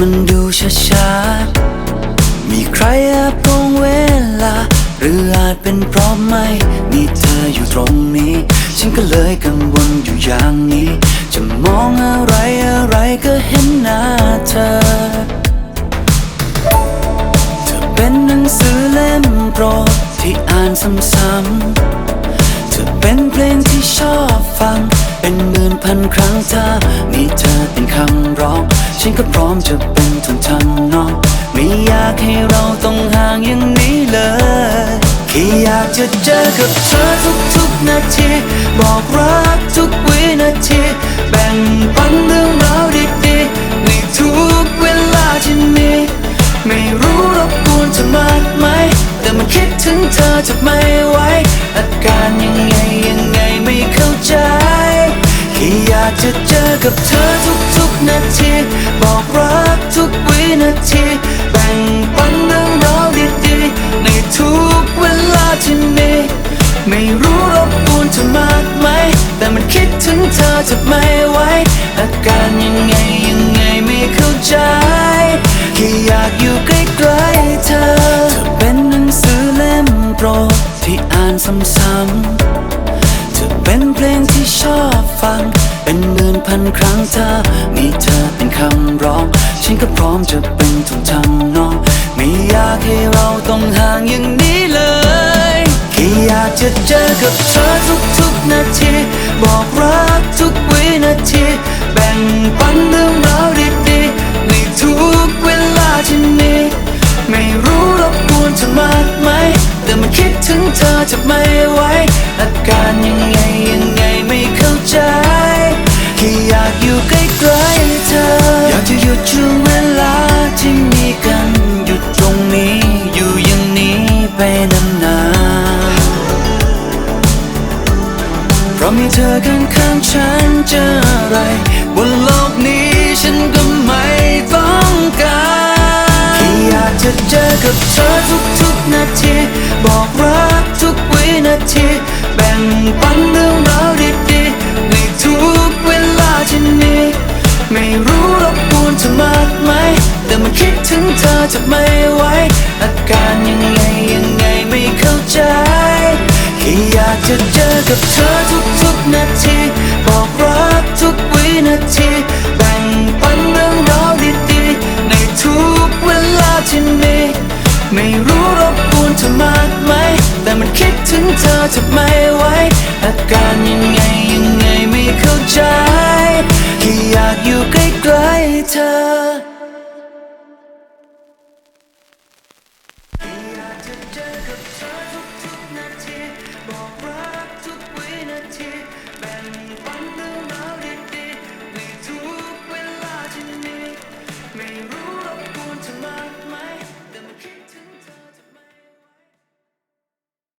มันดูช้าชามีใครแอบตรงเวลา หรืออาจเป็นเพราะไม่มีเธออยู่ตรงนี้ ฉันก็เลยกังวลอยู่อย่างนี้ จะมองอะไรอะไรก็เห็นหน้าเธอ เธอเป็นหนังสือเล่มโปรดที่อ่านซ้ำๆเธอเป็นเพลงที่ชอบฟัง เป็นหมื่นพันครั้งถ้ามีเธอเป็นคำร้อง ฉันก็พร้อมจะเป็นทุนทำนอง ไม่อยากให้เราต้องห่างอย่างนี้เลยแค่อยากจะเจอกับเธอทุกๆนาที บอกรักทุกวินาที แบ่งปันเรื่องราวดีๆในทุกเวลาที่มีไม่รู้รบกวนเธอมากไหม แต่มันคิดถึงเธอจะไม่ จะเจอกับเธอทุกๆนาที บอกรักทุกวินาที แบ่งปันเรื่องราวดีๆ ในทุกเวลาที่มีไม่รู้รบกวนเธอมากไหม แต่มันคิดถึงเธอจะไม่ไหวอาการยังไงยังไงไม่เข้าใจแค่อยากอยู่ใกล้ๆเธอ เธอเป็นหนังสือเล่มโปรดที่อ่านซ้ำๆ เธอเป็นเพลงที่ชอบฟัง เป็นหมื่นพันครั้งเธอ มีเธอเป็นคำร้อง ฉันก็พร้อมจะเป็นทุกทำนอง ไม่อยากให้เราต้องห่างอย่างนี้เลยแค่อยากจะเจอกับเธอทุกๆนาที บอกรักทุกวินาที แบ่งปันเรื่อง ไม่ไหวอาการยังไงยังไงไม่เข้าใจแค่อยากอยู่ใกล้ๆเธอ อยากจะหยุดช่วงเวลาที่มีกันหยุดตรงนี้อยู่อย่างนี้ไปนานๆเพราะมีเธอข้างๆฉันจะอะไรบนโลกนี้ฉันก็ไม่ต้องการแค่อยากจะเจอกับเธอทุกๆนาทีบอกรัก นาที แบ่งปันเรื่องราวดีๆในทุกเวลาที่มีไม่รู้รบกวนเธอมากไหม แต่มันคิดถึงเธอจะไม่ไหวอาการยังไงยังไงไม่เข้าใจแค่อยากจะเจอกับเธอทุกๆนาทีบอก รู้รบกวนเธอมากไหม แต่มันคิดถึงเธอจะไม่ไหวอาการยังไงยังไงไม่เข้าใจแค่อยากอยู่ใกล้ๆเธออยากจะเจอกับเธอทุก